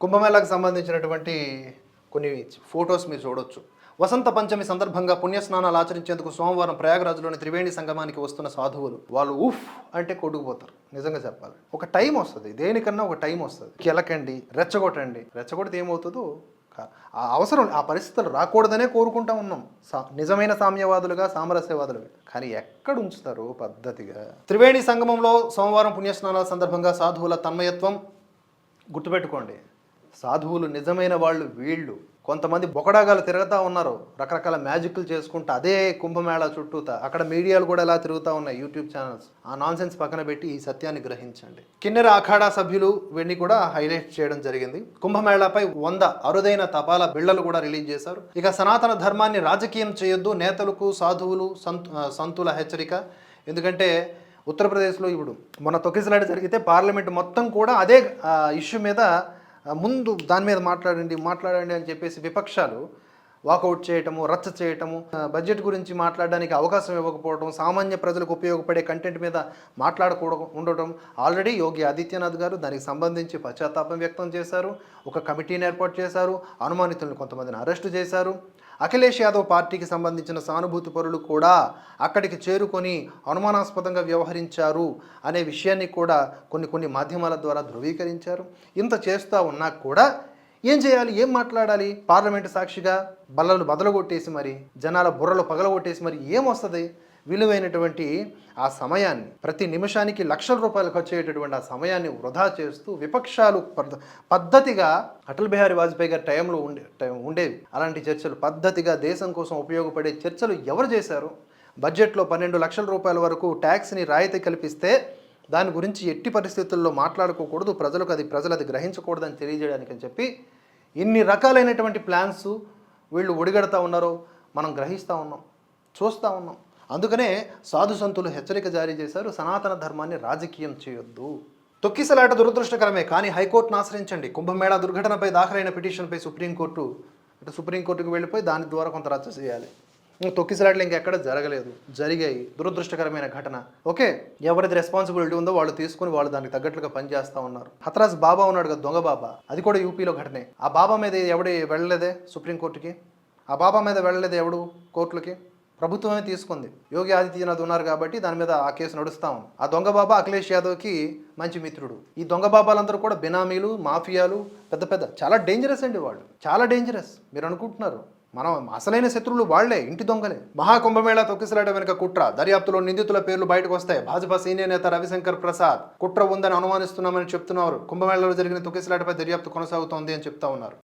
కుంభమేళాకు సంబంధించినటువంటి కొన్ని ఫొటోస్ మీరు చూడొచ్చు. వసంత పంచమి సందర్భంగా పుణ్యస్నానాలు ఆచరించేందుకు సోమవారం ప్రయాగరాజులోని త్రివేణి సంగమానికి వస్తున్న సాధువులు వాళ్ళు ఉఫ్ అంటే కొట్టుకుపోతారు నిజంగా చెప్పాలి. ఒక టైం వస్తుంది. దేనికన్నా ఒక టైం వస్తుంది. కెలకండి రెచ్చగొట్టండి. రెచ్చగొడితే ఏమవుతుందో ఆ అవసరం ఆ పరిస్థితులు రాకూడదనే కోరుకుంటా ఉన్నాం. సా నిజమైన సామ్యవాదులుగా సామరస్యవాదులుగా. కానీ ఎక్కడ ఉంచుతారు పద్ధతిగా? త్రివేణి సంగమంలో సోమవారం పుణ్యస్నానాల సందర్భంగా సాధువుల తన్మయత్వం గుర్తుపెట్టుకోండి. సాధువులు నిజమైన వాళ్ళు వీళ్ళు. కొంతమంది బొకడాగాలు తిరుగుతూ ఉన్నారు. రకరకాల మ్యాజిక్లు చేసుకుంటూ అదే కుంభమేళా చుట్టూతా. అక్కడ మీడియాలు కూడా ఎలా తిరుగుతూ ఉన్నాయి యూట్యూబ్ ఛానల్స్? ఆ నాన్సెన్స్ పక్కన పెట్టి ఈ సత్యాన్ని గ్రహించండి. కిన్నెర అఖాడా సభ్యులు ఇవన్నీ కూడా హైలైట్ చేయడం జరిగింది. కుంభమేళాపై వంద అరుదైన తపాలా బిళ్ళలు కూడా రిలీజ్ చేశారు. ఇక సనాతన ధర్మాన్ని రాజకీయం చేయొద్దు. నేతలకు సాధువులు సంత్ సంతుల హెచ్చరిక. ఎందుకంటే ఉత్తరప్రదేశ్లో ఇప్పుడు మన తొక్కిసలాట జరిగితే పార్లమెంట్ మొత్తం కూడా అదే ఇష్యూ మీద ముందు దాని మీద మాట్లాడండి మాట్లాడండి అని చెప్పేసి విపక్షాలు వాకౌట్ చేయటము రచ్చ చేయటము బడ్జెట్ గురించి మాట్లాడడానికి అవకాశం ఇవ్వకపోవడం సామాన్య ప్రజలకు ఉపయోగపడే కంటెంట్ మీద మాట్లాడకూడదు ఉండటం. ఆల్రెడీ యోగి ఆదిత్యనాథ్ గారు దానికి సంబంధించి పశ్చాత్తాపం వ్యక్తం చేశారు ఒక కమిటీని ఏర్పాటు చేశారు అనుమానితులను కొంతమందిని అరెస్టు చేశారు. అఖిలేష్ యాదవ్ పార్టీకి సంబంధించిన సానుభూతి పరులు కూడా అక్కడికి చేరుకొని అనుమానాస్పదంగా వ్యవహరించారు అనే విషయాన్ని కూడా కొన్ని కొన్ని మాధ్యమాల ద్వారా ధృవీకరించారు. ఇంత చేస్తూ ఉన్నా కూడా ఏం చేయాలి? ఏం మాట్లాడాలి? పార్లమెంటు సాక్షిగా బల్లలు బదలగొట్టేసి మరి జనాల బుర్రలు పగలగొట్టేసి మరి ఏమొస్తుంది విలువైనటువంటి ఆ సమయాన్ని ప్రతి నిమిషానికి లక్షల రూపాయలు ఖర్చు అయ్యేటటువంటి ఆ సమయాన్ని వృధా చేస్తూ విపక్షాలు పద్ధ- పద్ధతిగా అటల్ బిహారీ వాజ్పేయి గారి టైంలో ఉండే టైం ఉండేవి. అలాంటి చర్చలు పద్ధతిగా దేశం కోసం ఉపయోగపడే చర్చలు ఎవరు చేశారు? బడ్జెట్లో పన్నెండు లక్షల రూపాయల వరకు ట్యాక్స్ని రాయితీ కల్పిస్తే దాని గురించి ఎట్టి పరిస్థితుల్లో మాట్లాడుకోకూడదు. ప్రజలకు అది ప్రజలు అది గ్రహించకూడదని తెలియజేయడానికి అని చెప్పి ఇన్ని రకాలైనటువంటి ప్లాన్స్ వీళ్ళు ఒడిగడతా ఉన్నారో మనం గ్రహిస్తూ ఉన్నాం చూస్తూ ఉన్నాం. అందుకనే సాధు సంతులు హెచ్చరిక జారీ చేశారు. సనాతన ధర్మాన్ని రాజకీయం చేయొద్దు. తొక్కిసలాట దురదృష్టకరమే కానీ హైకోర్టును ఆశ్రయించండి. కుంభమేళా దుర్ఘటనపై దాఖలైన పిటిషన్పై సుప్రీంకోర్టు ఇటు సుప్రీంకోర్టుకు వెళ్ళిపోయి దాని ద్వారా కొంత రచ్చ చేయాలి. తొక్కిసలాట్లు ఇంకెక్కడ జరగలేదు. జరిగాయి. దురదృష్టకరమైన ఘటన. ఓకే? ఎవరిది రెస్పాన్సిబిలిటీ ఉందో వాళ్ళు తీసుకుని వాళ్ళు దానికి తగ్గట్లుగా పనిచేస్తూ ఉన్నారు. హతరాజ్ బాబా ఉన్నాడు కదా దొంగ బాబా. అది కూడా యూపీలో ఘటనే. ఆ బాబా మీద ఎవడి వెళ్ళలేదే సుప్రీంకోర్టుకి ఆ బాబా మీద వెళ్ళలేదు ఎవడు కోర్టులకి? ప్రభుత్వమే తీసుకుంది. యోగి ఆదిత్యనాథ్ ఉన్నారు కాబట్టి దాని మీద ఆ కేసు నడుస్తా ఉంది. ఆ దొంగ బాబా అఖిలేష్ యాదవ్కి మంచి మిత్రుడు. ఈ దొంగ బాబాలందరూ కూడా బినామీలు మాఫియాలు పెద్ద పెద్ద చాలా డేంజరస్ అండి వాళ్ళు. చాలా డేంజరస్ మీరు అనుకుంటున్నారు. మనం అసలైన శత్రువులు వాళ్ళే ఇంటి దొంగలే. మహాకుంభమేళా తొక్కిసలాట వెనుక కుట్ర. దర్యాప్తులో నిందితుల పేర్లు బయటకు వస్తాయి. భాజపా సీనియర్ నేత రవిశంకర్ ప్రసాద్ కుట్ర ఉందని అనుమానిస్తున్నామని చెప్తున్నారు. కుంభమేళాలో జరిగిన తొక్కిసలాటపై దర్యాప్తు కొనసాగుతోంది అని చెప్తా ఉన్నారు.